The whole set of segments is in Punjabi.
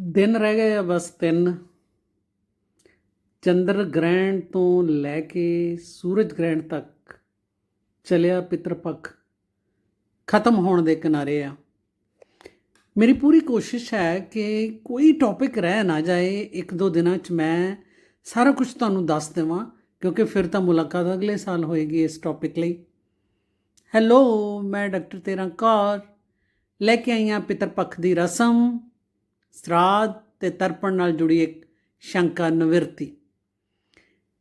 ਦਿਨ ਰਹਿ ਗਏ ਆ ਬਸ ਤਿੰਨ। ਚੰਦਰ ਗ੍ਰਹਿਣ ਤੋਂ ਲੈ ਕੇ ਸੂਰਜ ਗ੍ਰਹਿਣ ਤੱਕ ਚੱਲਿਆ ਪਿਤਰ ਪੱਖ। ਖਤਮ ਹੋਣ ਦੇ ਕਿਨਾਰੇ ਆ। ਮੇਰੀ ਪੂਰੀ ਕੋਸ਼ਿਸ਼ ਹੈ ਕਿ ਕੋਈ ਟੌਪਿਕ ਰਹਿ ਨਾ ਜਾਏ। ਇੱਕ ਦੋ ਦਿਨਾਂ 'ਚ ਮੈਂ ਸਾਰਾ ਕੁਝ ਤੁਹਾਨੂੰ ਦੱਸ ਦੇਵਾਂ, ਕਿਉਂਕਿ ਫਿਰ ਤਾਂ ਮੁਲਾਕਾਤ ਅਗਲੇ ਸਾਲ ਹੋਏਗੀ ਇਸ ਟੌਪਿਕ ਲਈ। ਹੈਲੋ ਮੈਂ ਡਾਕਟਰ ਤੇਰਾ ਕੌਰ ਲੈ ਕੇ ਆਈ ਹਾਂ ਪਿਤਰ ਪੱਖ ਦੀ ਰਸਮ। ਸਰਾਧ ਤੇ ਤਰਪਣ ਨਾਲ ਜੁੜੀ ਇੱਕ ਸ਼ੰਕਾ ਨਿਵਰਤੀ।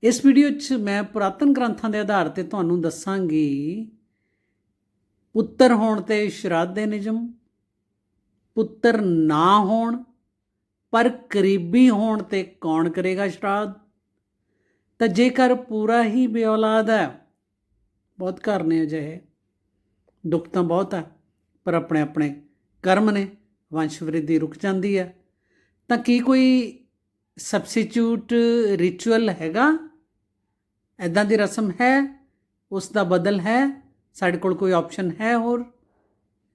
ਇਸ ਵੀਡੀਓ 'ਚ ਮੈਂ ਪੁਰਾਤਨ ਗ੍ਰੰਥਾਂ ਦੇ ਆਧਾਰ ਤੇ ਤੁਹਾਨੂੰ ਦੱਸਾਂਗੀ, ਪੁੱਤਰ ਹੋਣ ਤੇ ਸ਼ਰਾਧ ਦੇ ਨਿਯਮ, ਪੁੱਤਰ ਨਾ ਹੋਣ, ਪਰ ਕਰੀਬੀ ਹੋਣ ਤੇ ਕੌਣ ਕਰੇਗਾ ਸ਼ਰਾਧ? ਤਾਂ ਜੇਕਰ ਪੂਰਾ ਹੀ ਬੇਔਲਾਦ ਹੈ, ਬਹੁਤ ਘਰ ਨੇ ਅਜਿਹੇ, ਦੁੱਖ ਤਾਂ ਬਹੁਤ ਹੈ, ਪਰ ਆਪਣੇ ਆਪਣੇ ਕਰਮ ਨੇ। ਵੰਸ਼ ਵ੍ਰਿੱਧੀ ਰੁਕ ਜਾਂਦੀ ਹੈ। ਤਾਂ ਕੀ ਕੋਈ ਸਬਸਟੀਟਿਊਟ ਰਿਚੁਅਲ ਹੈਗਾ? ਐਦਾਂ ਦੀ ਰਸਮ ਹੈ? ਉਸ ਦਾ ਬਦਲ ਹੈ? ਸਾਡੇ ਕੋਲ ਕੋਈ ਆਪਸ਼ਨ ਹੈ ਹੋਰ?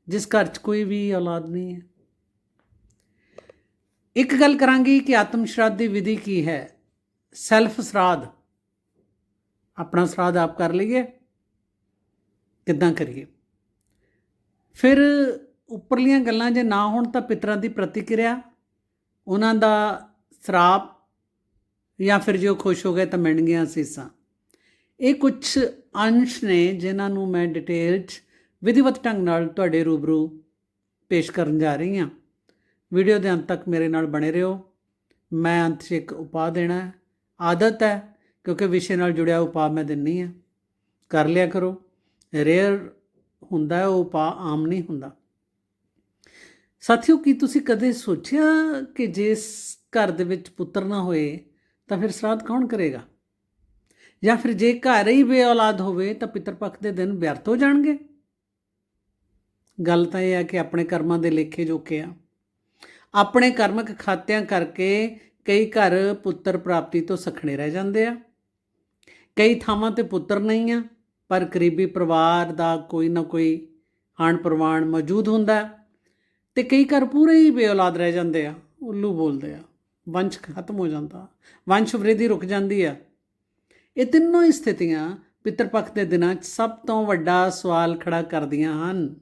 ਜਿਸ ਘਰ 'ਚ ਕੋਈ ਵੀ ਔਲਾਦ ਨਹੀਂ ਹੈ। ਇੱਕ ਗੱਲ ਕਰਾਂਗੀ ਕਿ ਆਤਮ ਸ਼ਰਾਧ ਦੀ ਵਿਧੀ ਕੀ ਹੈ? ਸੈਲਫ ਸ਼ਰਾਧ। ਆਪਣਾ ਸ਼ਰਾਧ ਆਪ ਕਰ ਲਈਏ। ਕਿੱਦਾਂ ਕਰੀਏ? ਫਿਰ ਉੱਪਰਲੀਆਂ ਗੱਲਾਂ ਜੇ ਨਾ ਹੋਣ ਤਾਂ ਪਿਤਰਾਂ ਦੀ ਪ੍ਰਤੀਕਿਰਿਆ, ਉਹਨਾਂ ਦਾ ਸਰਾਪ ਜਾਂ ਫਿਰ ਜੋ ਖੁਸ਼ ਹੋ ਗਏ ਤਾਂ ਮਿਲਣਗੀਆਂ ਅਸੀਸਾਂ ਇਹ ਕੁਝ ਅੰਸ਼ ਨੇ ਜਿਨ੍ਹਾਂ ਨੂੰ ਮੈਂ ਡਿਟੇਲ 'ਚ ਵਿਧੀਵਤ ਢੰਗ ਨਾਲ ਤੁਹਾਡੇ ਰੂਬਰੂ ਪੇਸ਼ ਕਰਨ ਜਾ ਰਹੀ ਹਾਂ। ਵੀਡੀਓ ਦੇ ਅੰਤ ਤੱਕ ਮੇਰੇ ਨਾਲ ਬਣੇ ਰਹੋ। ਮੈਂ ਅੰਤ 'ਚ ਇੱਕ ਉਪਾਅ ਦੇਣਾ ਹੈ। ਆਦਤ ਹੈ, ਕਿਉਂਕਿ ਵਿਸ਼ੇ ਨਾਲ ਜੁੜਿਆ ਉਪਾਅ ਮੈਂ ਦਿੰਨੀ ਆ ਕਰ ਲਿਆ ਕਰੋ। ਰੇਅਰ ਹੁੰਦਾ ਉਹ ਉਪਾਅ ਆਮ ਨਹੀਂ ਹੁੰਦਾ। ਸਾਥੀਓ, ਕੀ ਤੁਸੀਂ ਕਦੇ ਸੋਚਿਆ ਕਿ ਜਿਸ ਘਰ ਦੇ ਵਿੱਚ ਪੁੱਤਰ ਨਾ ਹੋਏ, ਤਾਂ ਫਿਰ ਸਰਾਧ ਕੌਣ ਕਰੇਗਾ? ਜਾਂ ਫਿਰ ਜੇ ਘਰ ਹੀ ਬੇਔਲਾਦ ਹੋਵੇ, ਤਾਂ ਪਿਤਰ ਪੱਖ ਦੇ ਦਿਨ ਵਿਅਰਥ ਹੋ ਜਾਣਗੇ? ਗੱਲ ਤਾਂ ਇਹ ਆ ਕਿ ਆਪਣੇ ਕਰਮਾਂ ਦੇ ਲੇਖੇ ਜੋਕੇ ਆ। ਆਪਣੇ ਕਰਮਕ ਖਾਤਿਆਂ ਕਰਕੇ ਕਈ ਘਰ ਪੁੱਤਰ ਪ੍ਰਾਪਤੀ ਤੋਂ ਸਖਣੇ ਰਹਿ ਜਾਂਦੇ ਆ। ਕਈ ਥਾਵਾਂ ਤੇ ਪੁੱਤਰ ਨਹੀਂ ਆ, ਪਰ ਕਰੀਬੀ ਪਰਿਵਾਰ ਦਾ ਕੋਈ ਨਾ ਕੋਈ ਆਣ ਪ੍ਰਵਾਨ ਮੌਜੂਦ ਹੁੰਦਾ। ਹੈ ਤੇ ਕਈ ਘਰ ਪੂਰੇ ਹੀ ਬੇਔਲਾਦ ਰਹਿ ਜਾਂਦੇ ਆ, ਉੱਲੂ ਬੋਲਦੇ ਆ, ਵੰਸ਼ ਖਤਮ ਹੋ ਜਾਂਦਾ, ਵੰਸ਼ ਵ੍ਰਿਧੀ ਰੁਕ ਜਾਂਦੀ ਆ। ਇਹ ਤਿੰਨੋਂ ਹੀ ਸਥਿਤੀਆਂ ਪਿਤਰਪਖ ਦੇ ਦਿਨਾਂ 'ਚ ਸਭ ਤੋਂ ਵੱਡਾ ਸਵਾਲ ਖੜਾ ਕਰਦੀਆਂ ਹਨ।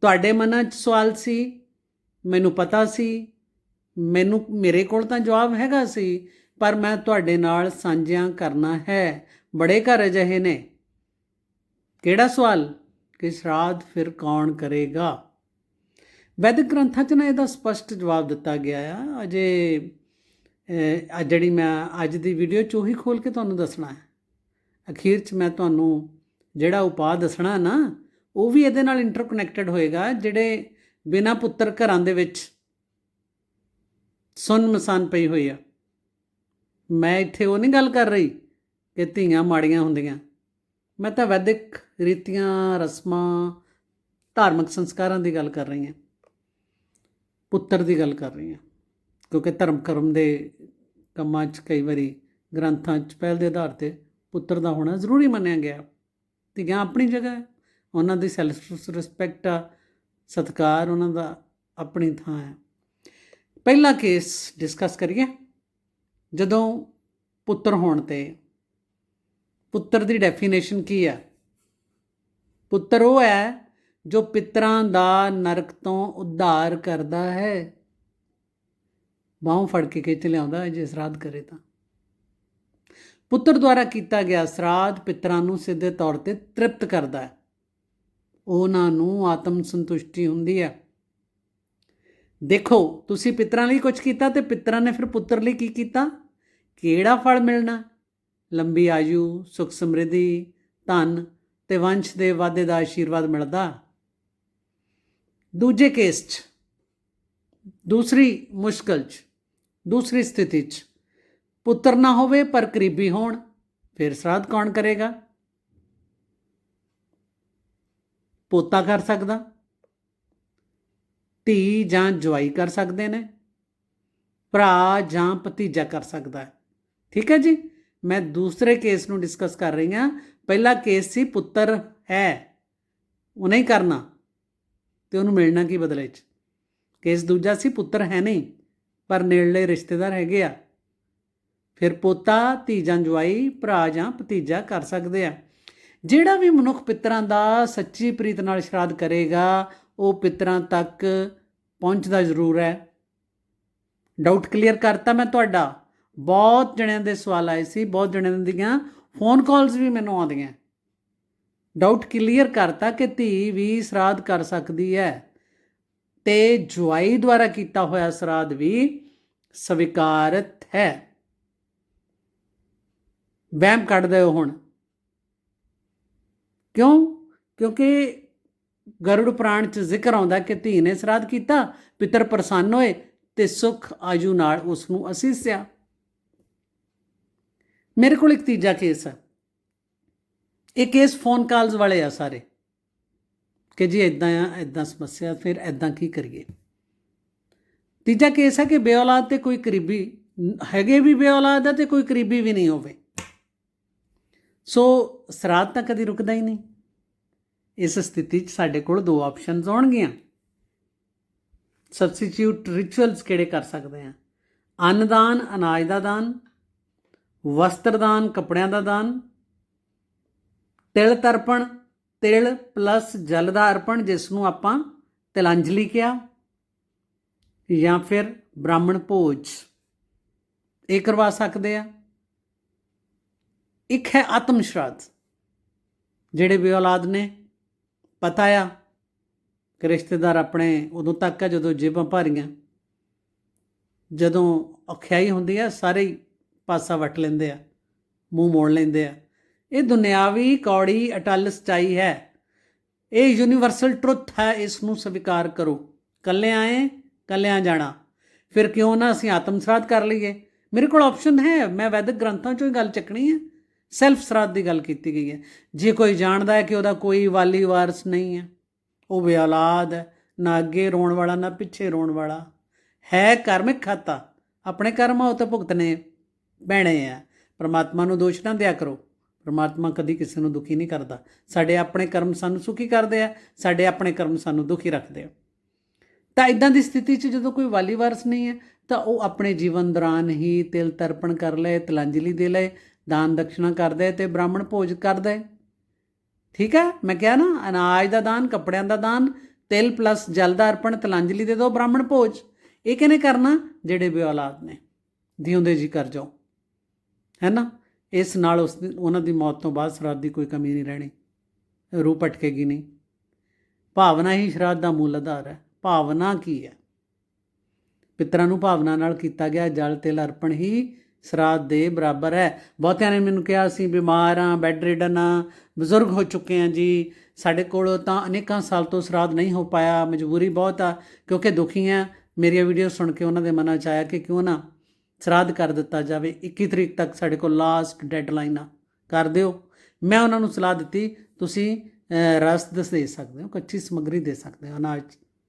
ਤੁਹਾਡੇ ਮਨਾਂ 'ਚ ਸਵਾਲ ਸੀ, ਮੈਨੂੰ ਪਤਾ ਸੀ, ਮੈਨੂੰ, ਮੇਰੇ ਕੋਲ ਤਾਂ ਜਵਾਬ ਹੈਗਾ ਸੀ, ਪਰ ਮੈਂ ਤੁਹਾਡੇ ਨਾਲ ਸਾਂਝਿਆਂ ਕਰਨਾ ਹੈ, ਬੜੇ ਘਰ ਅਜਿਹੇ ਨੇ। ਕਿਹੜਾ ਸਵਾਲ? ਕਿ ਸ਼ਰਾਧ ਫਿਰ ਕੌਣ ਕਰੇਗਾ? ਵੈਦਿਕ ਗ੍ਰੰਥਾਂ 'ਚ ਨਾ ਇਹਦਾ ਸਪਸ਼ਟ ਜਵਾਬ ਦਿੱਤਾ ਗਿਆ ਆ। ਅਜੇ ਅਹ, ਜਿਹੜੀ ਮੈਂ ਅੱਜ ਦੀ ਵੀਡੀਓ 'ਚ ਉਹੀ ਖੋਲ ਕੇ ਤੁਹਾਨੂੰ ਦੱਸਣਾ ਹੈ। ਅਖੀਰ 'ਚ ਮੈਂ ਤੁਹਾਨੂੰ ਜਿਹੜਾ ਉਪਾਅ ਦੱਸਣਾ ਨਾ ਉਹ ਵੀ ਇਹਦੇ ਨਾਲ ਇੰਟਰਕਨੈਕਟਡ ਹੋਏਗਾ ਜਿਹੜੇ ਬਿਨਾਂ ਪੁੱਤਰ ਘਰਾਂ ਦੇ ਵਿੱਚ ਸੁੰਨ ਮਸਾਨ ਪਈ ਹੋਈ ਆ। ਮੈਂ ਇੱਥੇ ਉਹ ਨਹੀਂ ਗੱਲ ਕਰ ਰਹੀ ਕਿ ਧੀਆਂ ਮਾੜੀਆਂ ਹੁੰਦੀਆਂ। ਮੈਂ ਤਾਂ ਵੈਦਿਕ ਰੀਤੀਆਂ ਰਸਮਾਂ ਧਾਰਮਿਕ ਸੰਸਕਾਰਾਂ ਦੀ ਗੱਲ ਕਰ ਰਹੀ ਹਾਂ। ਪੁੱਤਰ ਦੀ ਗੱਲ ਕਰ ਰਹੀ ਹਾਂ। ਕਿਉਂਕਿ ਧਰਮ ਕਰਮ ਦੇ ਕੰਮਾਂ 'ਚ ਕਈ ਵਾਰੀ ਗ੍ਰੰਥਾਂ 'ਚ ਪਹਿਲ ਦੇ ਆਧਾਰ ਤੇ ਪੁੱਤਰ ਦਾ ਹੋਣਾ ਜ਼ਰੂਰੀ ਮੰਨਿਆ ਗਿਆ। ਧੀਆਂ ਆਪਣੀ ਜਗ੍ਹਾ ਹੈ। ਉਹਨਾਂ ਦੀ ਸੈਲਫ ਰਿਸਪੈਕਟ ਆ, ਸਤਕਾਰ ਉਹਨਾਂ ਦਾ ਆਪਣੀ ਥਾਂ ਹੈ। ਪਹਿਲਾ ਕੇਸ ਡਿਸਕਸ ਕਰੀਏ। ਜਦੋਂ ਪੁੱਤਰ ਹੋਣ ਤੇ ਪੁੱਤਰ ਦੀ ਡੈਫੀਨੇਸ਼ਨ ਕੀ ਹੈ? ਪੁੱਤਰ ਉਹ ਹੈ ਜੋ ਪਿਤਰਾਂ ਦਾ ਨਰਕ ਤੋਂ ਉଦ୍ਧਾਰ ਕਰਦਾ ਹੈ। ਬਾਹੋਂ ਫੜ ਕੇ ਖਿੱਚ ਲਿਆਉਂਦਾ ਹੈ, ਜੇ ਸਰਾਧ ਕਰੇ ਤਾਂ। ਪੁੱਤਰ ਦੁਆਰਾ ਕੀਤਾ ਗਿਆ ਸਰਾਧ ਪਿਤਰਾਂ ਨੂੰ ਸਿੱਧੇ ਤੌਰ ਤੇ ਤ੍ਰਿਪਤ ਕਰਦਾ ਹੈ। ਉਹਨਾਂ ਨੂੰ ਆਤਮ ਸੰਤੁਸ਼ਟੀ ਹੁੰਦੀ ਹੈ। ਦੇਖੋ, ਤੁਸੀਂ ਪਿਤਰਾਂ ਲਈ ਕੁਝ ਕੀਤਾ ਤੇ ਪਿਤਰਾਂ ਨੇ ਫਿਰ ਪੁੱਤਰ ਲਈ ਕੀ ਕੀਤਾ? ਕਿਹੜਾ ਫਲ ਮਿਲਣਾ? ਲੰਬੀ ਆਯੂ, ਸੁਖ ਸਮਰਿੱਧੀ, ਧਨ ਤੇ ਵੰਸ਼ ਦੇ ਵਾਧੇ ਦਾ ਆਸ਼ੀਰਵਾਦ ਮਿਲਦਾ। ਦੂਜੇ ਕੇਸ 'ਚ, ਦੂਸਰੀ ਮੁਸ਼ਕਲ 'ਚ, ਦੂਸਰੀ ਸਥਿਤੀ 'ਚ। ਪੁੱਤਰ ਨਾ ਹੋਵੇ ਪਰ ਕਰੀਬੀ ਹੋਣ, ਫਿਰ ਸਰਾਧ ਕੌਣ ਕਰੇਗਾ? ਪੋਤਾ ਕਰ ਸਕਦਾ। ਧੀ ਜਾਂ ਜਵਾਈ ਕਰ ਸਕਦੇ ਨੇ। ਭਰਾ ਜਾਂ ਭਤੀਜਾ ਕਰ ਸਕਦਾ ਠੀਕ ਹੈ ਜੀ? ਮੈਂ ਦੂਸਰੇ ਕੇਸ ਨੂੰ ਡਿਸਕਸ ਕਰ ਰਹੀ ਹਾਂ। ਪਹਿਲਾ ਕੇਸ ਸੀ ਪੁੱਤਰ ਹੈ, ਉਹਨੇ ਹੀ ਕਰਨਾ। ਤੇ ਉਹਨੂੰ ਮਿਲਣਾ ਕੀ ਬਦਲੇ 'ਚ? ਕੇਸ ਦੂਜਾ ਸੀ, ਪੁੱਤਰ ਹੈ ਨਹੀਂ, ਪਰ ਨੇੜਲੇ ਰਿਸ਼ਤੇਦਾਰ ਹੈਗੇ ਆ। ਫਿਰ ਪੋਤਾ ਧੀ ਜਾਂ ਜਵਾਈ ਭਰਾ ਜਾਂ ਭਤੀਜਾ ਕਰ ਸਕਦੇ ਆ। ਜਿਹੜਾ ਵੀ ਮਨੁੱਖ ਪਿਤਰਾਂ ਦਾ ਸੱਚੀ ਪ੍ਰੀਤ ਨਾਲ ਸ਼ਰਾਧ ਕਰੇਗਾ, ਉਹ ਪਿਤਰਾਂ ਤੱਕ ਪਹੁੰਚਦਾ ਜ਼ਰੂਰ ਹੈ। ਡਾਊਟ ਕਲੀਅਰ ਕਰਤਾ ਮੈਂ ਤੁਹਾਡਾ। ਬਹੁਤ ਜਣਿਆਂ ਦੇ ਸਵਾਲ ਆਏ ਸੀ, ਬਹੁਤ ਜਣਿਆਂ ਦੀਆਂ ਫੋਨ ਕਾਲਸ ਵੀ ਮੈਨੂੰ ਆਉਂਦੀਆਂ। ਡਾਊਟ ਕਲੀਅਰ ਕਰਤਾ ਕਿ ਧੀ ਵੀ ਸ਼ਰਾਧ ਕਰ ਸਕਦੀ ਹੈ। ਤੇ ਜਵਾਈ ਦੁਆਰਾ ਕੀਤਾ ਹੋਇਆ ਸ਼ਰਾਧ ਵੀ ਸਵੀਕਾਰਤ ਹੈ। ਵਹਿਮ ਕੱਢ ਦਿਓ ਹੁਣ। ਕਿਉਂ? ਕਿਉਂਕਿ ਗਰੁੜ ਪ੍ਰਾਣ ਚ ਜ਼ਿਕਰ ਆਉਂਦਾ ਕਿ ਧੀ ਨੇ ਸ਼ਰਾਧ ਕੀਤਾ, ਪਿਤਰ ਪ੍ਰਸੰਨ ਹੋਏ ਤੇ ਸੁਖ ਆਜੂ ਨਾਲ ਉਸ ਨੂੰ ਅਸੀਸਿਆ। ਮੇਰੇ ਕੋਲ ਇੱਕ ਤੀਜਾ ਕੇਸ ਹੈ। ਇਹ ਕੇਸ ਫੋਨ ਕਾਲਸ ਵਾਲੇ ਆ ਸਾਰੇ। ਕਿ ਜੀ ਇਦਾਂ ਆ ਇਦਾਂ ਸਮੱਸਿਆ, ਫਿਰ ਇਦਾਂ ਕੀ ਕਰੀਏ? ਤੀਜਾ ਕੇਸ ਹੈ ਕਿ ਬੇਔਲਾਦ ਤੇ ਕੋਈ ਕਰੀਬੀ, ਹੈਗੇ ਵੀ ਬੇਔਲਾਦ ਆ ਤੇ ਕੋਈ ਕਰੀਬੀ ਵੀ ਨਹੀਂ ਹੋਵੇ। ਸੋ ਸਰਾਧ ਤਾਂ ਕਦੀ ਰੁਕਦਾ ਹੀ ਨਹੀਂ। ਇਸ ਸਥਿਤੀ 'ਚ ਸਾਡੇ ਕੋਲ ਦੋ ਆਪਸ਼ਨਸ ਆਉਣਗੀਆਂ। ਸਬਸਟੀਟਿਊਟ ਰਿਚੁਅਲਸ ਕਿਹੜੇ ਕਰ ਸਕਦੇ ਆ? ਅੰਨਦਾਨ ਅਨਾਜ ਦਾ ਦਾਨ ਵਸਤਰਦਾਨ ਕੱਪੜਿਆਂ ਦਾ ਦਾਨ ਤਿਲ ਤਰਪਣ, ਤਿਲ ਪਲੱਸ ਜਲ ਦਾ ਅਰਪਣ ਜਿਸ ਨੂੰ ਆਪਾਂ ਤਿਲਾਂਜਲੀ ਕਿਹਾ, ਜਾਂ ਫਿਰ ਬ੍ਰਾਹਮਣ ਭੋਜ। ਇਹ ਕਰਵਾ ਸਕਦੇ ਆ। ਇੱਕ ਹੈ ਆਤਮ ਸ਼ਰਾਧ ਜਿਹੜੇ ਵੀ ਔਲਾਦ ਨੇ, ਪਤਾ ਆ ਕਿ ਰਿਸ਼ਤੇਦਾਰ ਆਪਣੇ ਉਦੋਂ ਤੱਕ ਆ ਜਦੋਂ ਜੇਬਾਂ ਭਾਰੀਆਂ। ਜਦੋਂ ਔਖਿਆਈ ਹੁੰਦੀ ਆ, ਸਾਰੇ ਹੀ ਪਾਸਾ ਵਟ ਲੈਂਦੇ ਆ, ਮੂੰਹ ਮੋੜ ਲੈਂਦੇ ਆ। ਇਹ ਦੁਨਿਆਵੀ ਕੌੜੀ ਅਟਲ ਸਚਾਈ ਹੈ। ਇਹ ਯੂਨੀਵਰਸਲ ਟਰੁੱਥ ਹੈ ਇਸ ਨੂੰ ਸਵੀਕਾਰ ਕਰੋ। ਕੱਲੇ ਆਏ ਕੱਲਿਆਂ ਜਾਣਾ। ਫਿਰ ਕਿਉਂ ਨਾ ਅਸੀਂ ਆਤਮ ਸਰਾਧ ਕਰ ਲਈਏ? ਮੇਰੇ ਕੋਲ ਆਪਸ਼ਨ ਹੈ, ਮੈਂ ਵੈਦਿਕ ਗ੍ਰੰਥਾਂ ਚੋਂ ਹੀ ਗੱਲ ਚੱਕਣੀ ਹੈ। ਸੈਲਫ ਸਰਾਧ ਦੀ ਗੱਲ ਕੀਤੀ ਗਈ ਹੈ। ਜੇ ਕੋਈ ਜਾਣਦਾ ਹੈ ਕਿ ਉਹਦਾ ਕੋਈ ਵਾਲੀ ਵਾਰਸ ਨਹੀਂ ਹੈ, ਉਹ ਬੇਔਲਾਦ ਹੈ, ਨਾ ਅੱਗੇ ਰੋਣ ਵਾਲਾ, ਨਾ ਪਿੱਛੇ ਰੋਣ ਵਾਲਾ। ਹੈ ਕਰਮਿਕ ਖਾਤਾ। ਆਪਣੇ ਕਰਮਾਂ ਉਤੇ ਭੁਗਤਨੇ ਬਹਿਣੇ ਆ। ਪਰਮਾਤਮਾ ਨੂੰ ਦੋਸ਼ ਨਾ ਦਿਆ ਕਰੋ। ਪਰਮਾਤਮਾ ਕਦੀ ਕਿਸੇ ਨੂੰ ਦੁਖੀ ਨਹੀਂ ਕਰਦਾ। ਸਾਡੇ ਆਪਣੇ ਕਰਮ ਸਾਨੂੰ ਸੁਖੀ ਕਰਦੇ ਆ, ਸਾਡੇ ਆਪਣੇ ਕਰਮ ਸਾਨੂੰ ਦੁਖੀ ਰੱਖਦੇ ਆ। ਤਾਂ ਇਦਾਂ ਦੀ ਸਥਿਤੀ 'ਚ ਜਦੋਂ ਕੋਈ ਵਾਲੀ ਵਾਰਸ ਨਹੀਂ ਹੈ, ਤਾਂ ਉਹ ਆਪਣੇ ਜੀਵਨ ਦੌਰਾਨ ਹੀ ਤਿਲ ਤਰਪਣ ਕਰ ਲਏ, ਤਿਲਾਂਜਲੀ ਦੇ ਲਏ, ਦਾਨ ਦਕਸ਼ਨਾ ਕਰਦੇ ਤੇ ਬ੍ਰਾਹਮਣ ਭੋਜ ਕਰਦੇ ਠੀਕ ਹੈ ਮੈਂ ਕਿਹਾ ਨਾ, ਅਨਾਜ ਦਾ ਦਾਨ, ਕੱਪੜਿਆਂ ਦਾ ਦਾਨ, ਤਿਲ ਪਲੱਸ ਜਲ ਦਾ ਅਰਪਣ, ਤਿਲਾਂਜਲੀ ਦੇ ਦੋ ਬ੍ਰਾਹਮਣ ਭੋਜ। ਇਹ ਕਿਹਨੇ ਕਰਨਾ? ਜਿਹੜੇ ਵੀ ਨੇ। ਦਿਉਂਦੇ ਜੀ ਕਰ ਜਾਓ। ਹੈ ਨਾ? ਇਸ ਨਾਲ ਉਸ ਉਹਨਾਂ ਦੀ ਮੌਤ ਤੋਂ ਬਾਅਦ ਸ਼ਰਾਧ ਦੀ ਕੋਈ ਕਮੀ ਨਹੀਂ ਰਹਿਣੀ। ਰੂਹ ਪਟਕੇਗੀ ਨਹੀਂ। ਭਾਵਨਾ ਹੀ ਸ਼ਰਾਧ ਦਾ ਮੂਲ ਆਧਾਰ ਹੈ। ਭਾਵਨਾ ਕੀ ਹੈ? ਪਿਤਰਾਂ ਨੂੰ ਭਾਵਨਾ ਨਾਲ ਕੀਤਾ ਗਿਆ ਜਲ, ਤੇਲ, ਅਰਪਣ ਹੀ ਸ਼ਰਾਧ ਦੇ ਬਰਾਬਰ ਹੈ। ਬਹੁਤਿਆਂ ਨੇ ਮੈਨੂੰ ਕਿਹਾ ਅਸੀਂ ਬਿਮਾਰ ਆ ਬੈੱਡ ਰਿਡਨ ਆ ਬਜ਼ੁਰਗ ਹੋ ਚੁੱਕੇ ਆ ਜੀ। ਸਾਡੇ ਕੋਲ ਤਾਂ ਅਨੇਕਾਂ ਸਾਲ ਤੋਂ ਸ਼ਰਾਧ ਨਹੀਂ ਹੋ ਪਾਇਆ, ਮਜਬੂਰੀ ਬਹੁਤ ਆ, ਕਿਉਂਕਿ ਦੁਖੀ ਆ ਮੇਰੀਆਂ ਵੀਡੀਓ ਸੁਣ ਕੇ ਉਹਨਾਂ ਦੇ ਮਨਾਂ 'ਚ ਆਇਆ ਕਿ ਕਿਉਂ ਨਾ ਸ਼ਰਾਧ ਕਰ ਦਿੱਤਾ ਜਾਵੇ 21 ਤਰੀਕ ਤੱਕ ਸਾਡੇ ਕੋਲ ਲਾਸਟ ਡੈਡਲਾਈਨ ਆ। ਕਰ ਦਿਓ। ਮੈਂ ਉਹਨਾਂ ਨੂੰ ਸਲਾਹ ਦਿੱਤੀ, ਤੁਸੀਂ ਰਸ ਦਸ ਦੇ ਸਕਦੇ ਹੋ, ਕੱਚੀ ਸਮੱਗਰੀ ਦੇ ਸਕਦੇ ਹੋ ਅਨਾਜ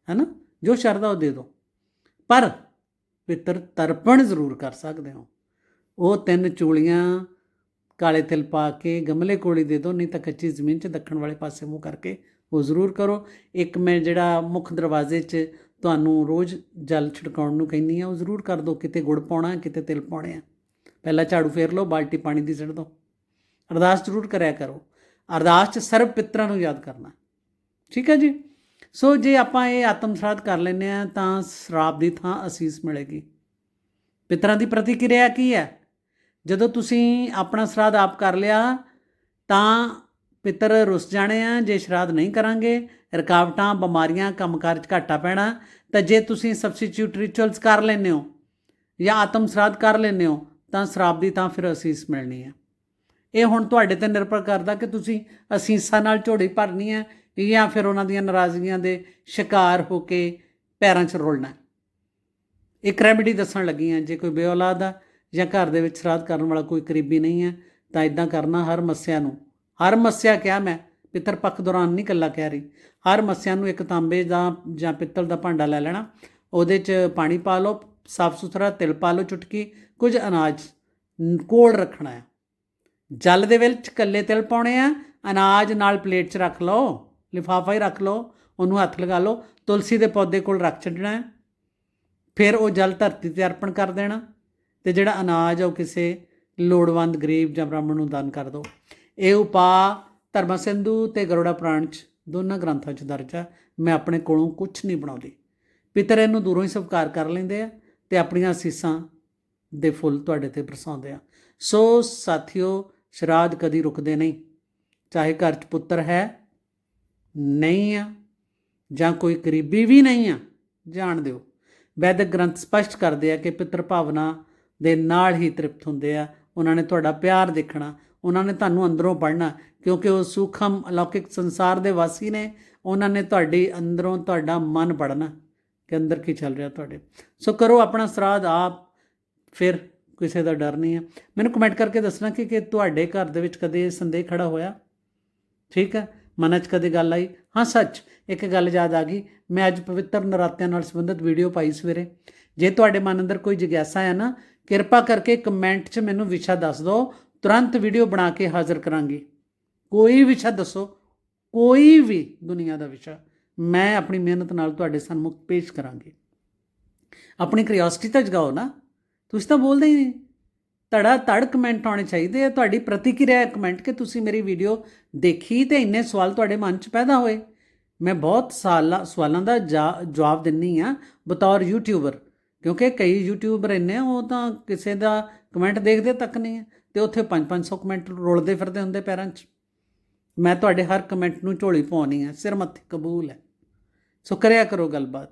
ਹੈ ਨਾ ਜੋ ਸ਼ਰਦਾ ਉਹ ਦੇ ਦਿਓ। ਪਰ ਪਿੱਤਰ ਤਰਪਣ ਜ਼ਰੂਰ ਕਰ ਸਕਦੇ ਹੋ। ਉਹ ਤਿੰਨ ਚੂਲੀਆਂ ਕਾਲੇ ਤਿਲ ਪਾ ਕੇ ਗਮਲੇ ਕੋਲੀ ਦੇ ਦਿਓ, ਨਹੀਂ ਤਾਂ ਕੱਚੀ ਜ਼ਮੀਨ 'ਚ ਦੱਖਣ ਵਾਲੇ ਪਾਸੇ ਮੂੰਹ ਕਰਕੇ ਉਹ ਜ਼ਰੂਰ ਕਰੋ। ਇੱਕ ਮੈਂ ਜਿਹੜਾ ਮੁੱਖ ਦਰਵਾਜ਼ੇ 'ਚ ਤੁਹਾਨੂੰ ਰੋਜ਼ ਜਲ ਛਿੜਕਾਉਣ ਨੂੰ ਕਹਿੰਦੀ ਆ, ਉਹ ਜ਼ਰੂਰ ਕਰ ਦਿਓ ਕਿਤੇ ਗੁੜ ਪਾਉਣਾ, ਕਿਤੇ ਤਿਲ ਪਾਉਣੇ ਆ। ਪਹਿਲਾਂ ਝਾੜੂ ਫੇਰ ਲਓ, ਬਾਲਟੀ ਪਾਣੀ ਦੀ ਸਿੱਟ ਦਿਓ ਅਰਦਾਸ ਜ਼ਰੂਰ ਕਰਿਆ ਕਰੋ। ਅਰਦਾਸ 'ਚ ਸਰਬ ਪਿੱਤਰਾਂ ਨੂੰ ਯਾਦ ਕਰਨਾ। ਠੀਕ ਹੈ ਜੀ? ਸੋ ਜੇ ਆਪਾਂ ਇਹ ਆਤਮ ਸ਼ਰਾਧ ਕਰ ਲੈਂਦੇ ਆ, ਤਾਂ ਸ਼ਰਾਬ ਦੀ ਥਾਂ ਅਸੀਸ ਮਿਲੇਗੀ। ਪਿਤਰਾਂ ਦੀ ਪ੍ਰਤੀਕਿਰਿਆ ਕੀ ਹੈ? ਜਦੋਂ ਤੁਸੀਂ ਆਪਣਾ ਸ਼ਰਾਧ ਆਪ ਕਰ ਲਿਆ, ਤਾਂ ਪਿੱਤਰ ਰੁੱਸ ਜਾਣੇ ਆ, ਜੇ ਸ਼ਰਾਧ ਨਹੀਂ ਕਰਾਂਗੇ, ਰੁਕਾਵਟਾਂ, ਬਿਮਾਰੀਆਂ ਕੰਮਕਾਰ 'ਚ ਘਾਟਾ ਪੈਣਾ, ਤਾਂ ਜੇ ਤੁਸੀਂ ਸਬਸਟੀਟਿਊਟ ਰਿਚੁਅਲਸ ਕਰ ਲੈਂਦੇ ਹੋ ਜਾਂ ਆਤਮ ਸ਼ਰਾਧ ਕਰ ਲੈਂਦੇ ਹੋ, ਤਾਂ ਸ਼ਰਾਬ ਦੀ ਤਾਂ ਫਿਰ ਅਸੀਸ ਮਿਲਣੀ ਹੈ ਇਹ ਹੁਣ ਤੁਹਾਡੇ ਤੇ ਨਿਰਭਰ ਕਰਦਾ ਕਿ ਤੁਸੀਂ ਅਸੀਸਾਂ ਨਾਲ ਝੋੜੀ ਭਰਨੀ ਹੈ ਜਾਂ ਫਿਰ ਉਹਨਾਂ ਦੀਆਂ ਨਾਰਾਜ਼ਗੀਆਂ ਦੇ ਸ਼ਿਕਾਰ ਹੋ ਕੇ ਪੈਰਾਂ 'ਚ ਰੋਲਣਾ। ਇੱਕ ਰੈਮੇਡੀ ਦੱਸਣ ਲੱਗੀ ਹਾਂ ਜੇ ਕੋਈ ਬੇਔਲਾਦ ਆ ਜਾਂ ਘਰ ਦੇ ਵਿੱਚ ਸ਼ਰਾਧ ਕਰਨ ਵਾਲਾ ਕੋਈ ਕਰੀਬੀ ਨਹੀਂ ਹੈ ਤਾਂ ਇਦਾਂ ਕਰਨਾ ਹਰ ਮੱਸਿਆ ਨੂੰ। ਹਰ ਮੱਸਿਆ ਕਿਹਾ ਮੈਂ, ਪਿੱਤਰ ਪੱਖ ਦੌਰਾਨ ਨਹੀਂ ਕੱਲਾ ਕਹਿ ਰਹੀ। ਹਰ ਮੱਸਿਆ ਨੂੰ ਇੱਕ ਤਾਂਬੇ ਦਾ ਜਾਂ ਪਿੱਤਲ ਦਾ ਭਾਂਡਾ ਲੈ ਲੈਣਾ। ਉਹਦੇ 'ਚ ਪਾਣੀ ਪਾ ਲਓ, ਸਾਫ਼ ਸੁਥਰਾ ਤਿਲ ਪਾ ਲਓ ਚੁਟਕੀ, ਕੁਝ ਅਨਾਜ ਕੋਲ ਰੱਖਣਾ ਹੈ। ਜਲ ਦੇ ਵਿੱਚ ਕੱਲੇ ਤਿਲ ਪਾਉਣੇ ਆ, ਅਨਾਜ ਨਾਲ ਪਲੇਟ 'ਚ ਰੱਖ ਲਓ, ਲਿਫਾਫਾ ਹੀ ਰੱਖ ਲਓ, ਉਹਨੂੰ ਹੱਥ ਲਗਾ ਲਓ, ਤੁਲਸੀ ਦੇ ਪੌਦੇ ਕੋਲ ਰੱਖ ਛੱਡਣਾ ਹੈ। ਫਿਰ ਉਹ ਜਲ ਧਰਤੀ ਤੇ ਅਰਪਣ ਕਰ ਦੇਣਾ, ਤੇ ਜਿਹੜਾ ਅਨਾਜ ਆ ਉਹ ਕਿਸੇ ਲੋੜਵੰਦ, ਗਰੀਬ ਜਾਂ ਬ੍ਰਾਹਮਣ ਨੂੰ ਦਾਨ ਕਰ ਦਿਓ ਇਹ ਉਪਾਅ ਧਰਮ ਸਿੰਧੂ ਤੇ ਗਰੁੜਾ ਪ੍ਰਾਣ ਚ ਦੋਨਾਂ ਗ੍ਰੰਥਾਂ ਚ ਦਰਜ ਆ। ਮੈਂ ਆਪਣੇ ਕੋਲੋਂ ਕੁਝ ਨਹੀਂ ਬਣਾਉਂਦੀ। ਪਿਤਰ ਇਹਨੂੰ ਦੂਰੋਂ ਹੀ ਸਵੀਕਾਰ ਕਰ ਲੈਂਦੇ ਆ ਤੇ ਆਪਣੀਆਂ ਅਸੀਸਾਂ ਦੇ ਫੁੱਲ ਤੁਹਾਡੇ ਤੇ ਬਰਸਾਉਂਦੇ ਆ। ਸੋ ਸਾਥੀਓ, ਸ਼ਰਾਧ ਕਦੀ ਰੁਕਦੇ ਨਹੀਂ। ਚਾਹੇ ਘਰ 'ਚ ਪੁੱਤਰ ਹੈ, ਨਹੀਂ ਆ, ਜਾਂ ਕੋਈ ਕਰੀਬੀ ਵੀ ਨਹੀਂ ਆ, ਜਾਣ ਦਿਓ। ਵੈਦਿਕ ਗ੍ਰੰਥ ਸਪਸ਼ਟ ਕਰਦੇ ਆ ਕਿ ਪਿਤਰ ਭਾਵਨਾ ਦੇ ਨਾਲ ਹੀ ਤ੍ਰਿਪਤ ਹੁੰਦੇ ਆ। ਉਹਨਾਂ ਨੇ ਤੁਹਾਡਾ ਪਿਆਰ ਦੇਖਣਾ ਉਹਨਾਂ ਨੇ ਤੁਹਾਨੂੰ ਅੰਦਰੋਂ ਪੜ੍ਹਨਾ, ਕਿਉਂਕਿ ਉਹ ਸੂਖਮ ਅਲੌਕਿਕ ਸੰਸਾਰ ਦੇ ਵਾਸੀ ਨੇ, ਉਹਨਾਂ ਨੇ ਤੁਹਾਡੀ ਅੰਦਰੋਂ ਤੁਹਾਡਾ ਮਨ ਪੜ੍ਹਨਾ ਕਿ ਅੰਦਰ ਕੀ ਚੱਲ ਰਿਹਾ ਤੁਹਾਡੇ। ਸੋ ਕਰੋ ਆਪਣਾ ਸਰਾਧ ਆਪ, ਫਿਰ ਕਿਸੇ ਦਾ ਡਰ ਨਹੀਂ ਹੈ। ਮੈਨੂੰ ਕਮੈਂਟ ਕਰਕੇ ਦੱਸਣਾ ਕਿ ਕਿ ਤੁਹਾਡੇ ਘਰ ਦੇ ਵਿੱਚ ਕਦੇ ਇਹ ਸੰਦੇਹ ਖੜਾ ਹੋਇਆ? ਠੀਕ ਹੈ, ਮਨ 'ਚ ਕਦੇ ਗੱਲ ਆਈ? ਹਾਂ, ਸੱਚ, ਇੱਕ ਗੱਲ ਯਾਦ ਆ ਗਈ। ਮੈਂ ਅੱਜ ਪਵਿੱਤਰ ਨਰਾਤਿਆਂ ਨਾਲ ਸੰਬੰਧਿਤ ਵੀਡੀਓ ਪਾਈ ਸਵੇਰੇ। ਜੇ ਤੁਹਾਡੇ ਮਨ ਅੰਦਰ ਕੋਈ ਜਿਗਿਆਸਾ ਹੈ ਨਾ, ਕਿਰਪਾ ਕਰਕੇ ਕਮੈਂਟ 'ਚ ਮੈਨੂੰ ਵਿਸ਼ਾ ਦੱਸ ਦਿਓ ਤੁਰੰਤ ਵੀਡੀਓ ਬਣਾ ਕੇ ਹਾਜ਼ਰ ਕਰਾਂਗੀ। ਕੋਈ ਵਿਸ਼ਾ ਦੱਸੋ। ਕੋਈ ਵੀ ਦੁਨੀਆ ਦਾ ਵਿਸ਼ਾ। ਮੈਂ ਆਪਣੀ ਮਿਹਨਤ ਨਾਲ ਤੁਹਾਡੇ ਸਾਹਮਣੇ ਪੇਸ਼ ਕਰਾਂਗੀ। ਆਪਣੀ ਕਿਉਰਿਓਸਿਟੀ ਤਾਂ ਜਗਾਓ ਨਾ। ਤੁਸੀਂ ਤਾਂ ਬੋਲਦੇ ਹੀ ਨਹੀਂ। ਤੜਾ ਤੜ ਕਮੈਂਟ ਆਉਣੇ ਚਾਹੀਦੇ ਆ। ਤੁਹਾਡੀ ਪ੍ਰਤੀਕਿਰਿਆ ਕਮੈਂਟ ਕਿ ਤੁਸੀਂ ਮੇਰੀ ਵੀਡੀਓ ਦੇਖੀ ਤੇ ਇੰਨੇ ਸਵਾਲ ਤੁਹਾਡੇ ਮਨ 'ਚ ਪੈਦਾ ਹੋਏ। ਮੈਂ ਬਹੁਤ ਸਾਲਾਂ, ਸਵਾਲਾਂ ਦਾ ਜਾ- ਜਵਾਬ ਦਿੰਨੀ ਆ ਬਤੌਰ ਯੂਟਿਊਬਰ ਕਿਉਂਕਿ ਕਈ ਯੂਟਿਊਬਰ ਇੰਨੇ ਉਹ ਤਾਂ ਕਿਸੇ ਦਾ ਕਮੈਂਟ ਦੇਖਦੇ ਤੱਕ ਨਹੀਂ ਤੇ ਉੱਥੇ 5-500 ਕਮੈਂਟ ਰੋਲਦੇ ਫਿਰਦੇ ਹੁੰਦੇ ਪੈਰਾਂ 'ਚ। ਮੈਂ ਤੁਹਾਡੇ ਹਰ ਕਮੈਂਟ ਨੂੰ ਝੋਲੀ ਪਾਉਣੀ ਹੈ ਸਿਰ ਮੱਥੇ ਕਬੂਲ ਹੈ। ਸੋ ਕਰਿਆ ਕਰੋ ਗੱਲਬਾਤ।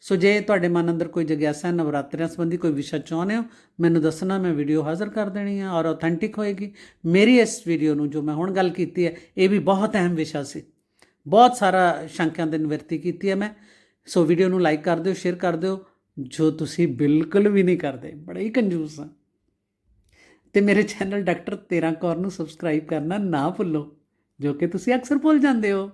ਸੋ ਜੇ ਤੁਹਾਡੇ ਮਨ ਅੰਦਰ ਕੋਈ ਜਗਿਆਸਾ ਹੈ ਨਵਰਾਤਰਿਆਂ ਸੰਬੰਧੀ ਕੋਈ ਵਿਸ਼ਾ ਚਾਹੁੰਦੇ ਹੋ, ਮੈਨੂੰ ਦੱਸਣਾ ਮੈਂ ਵੀਡੀਓ ਹਾਜ਼ਰ ਕਰ ਦੇਣੀ ਹੈ ਔਰ ਆਥੈਂਟਿਕ ਹੋਏਗੀ। ਮੇਰੀ ਇਸ ਵੀਡੀਓ ਨੂੰ ਜੋ ਮੈਂ ਹੁਣ ਗੱਲ ਕੀਤੀ ਹੈ, ਇਹ ਵੀ ਬਹੁਤ ਅਹਿਮ ਵਿਸ਼ਾ ਸੀ। ਬਹੁਤ ਸਾਰਾ ਸ਼ੰਕਿਆਂ ਦੇ ਨਿਵਰਤੀ ਕੀਤੀ ਹੈ ਮੈਂ। ਸੋ ਵੀਡੀਓ ਨੂੰ ਲਾਈਕ ਕਰ ਦਿਓ ਸ਼ੇਅਰ ਕਰ ਦਿਓ। ਜੋ ਤੁਸੀਂ ਬਿਲਕੁਲ ਵੀ ਨਹੀਂ ਕਰਦੇ, ਬੜੇ ਹੀ ਕੰਜੂਸ ਆ। ਤੇ ਮੇਰੇ ਚੈਨਲ ਡਾਕਟਰ 13 ਕੌਰ ਨੂੰ ਸਬਸਕ੍ਰਾਈਬ ਕਰਨਾ ਨਾ ਭੁੱਲੋ, ਜੋ ਕਿ ਤੁਸੀਂ ਅਕਸਰ ਭੁੱਲ ਜਾਂਦੇ ਹੋ।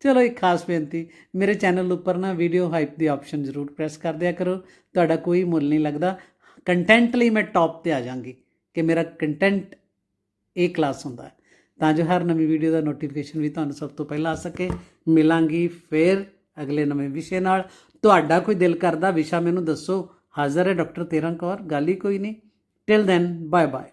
ਚਲੋ ਇੱਕ ਖਾਸ ਬੇਨਤੀ, ਮੇਰੇ ਚੈਨਲ ਉੱਪਰ ਨਾ ਵੀਡੀਓ ਹਾਈਪ ਦੀ ਆਪਸ਼ਨ ਜ਼ਰੂਰ ਪ੍ਰੈਸ ਕਰ ਦਿਆ ਕਰੋ। ਤੁਹਾਡਾ ਕੋਈ ਮੁੱਲ ਨਹੀਂ ਲੱਗਦਾ। ਕੰਟੈਂਟ ਲਈ ਮੈਂ ਟੌਪ ਤੇ ਆ ਜਾਾਂਗੀ ਕਿ ਮੇਰਾ ਕੰਟੈਂਟ ਏ ਕਲਾਸ ਹੁੰਦਾ ਤਾਂ ਜੋ ਹਰ ਨਵੀਂ ਵੀਡੀਓ ਦਾ ਨੋਟੀਫਿਕੇਸ਼ਨ ਵੀ ਤੁਹਾਨੂੰ ਸਭ ਤੋਂ ਪਹਿਲਾਂ ਆ ਸਕੇ। ਮਿਲਾਂਗੀ ਫੇਰ ਅਗਲੇ ਨਵੇਂ ਵਿਸ਼ੇ ਨਾਲ। ਤੁਹਾਡਾ ਕੋਈ ਦਿਲ ਕਰਦਾ, ਵਿਸ਼ਾ ਮੈਨੂੰ ਦੱਸੋ। ਹਾਜ਼ਰ ਹੈ ਡਾਕਟਰ ਤੇਰਾਂ ਕੌਰ, ਗੱਲ ਹੀ ਕੋਈ ਨਹੀਂ। Till then, bye bye.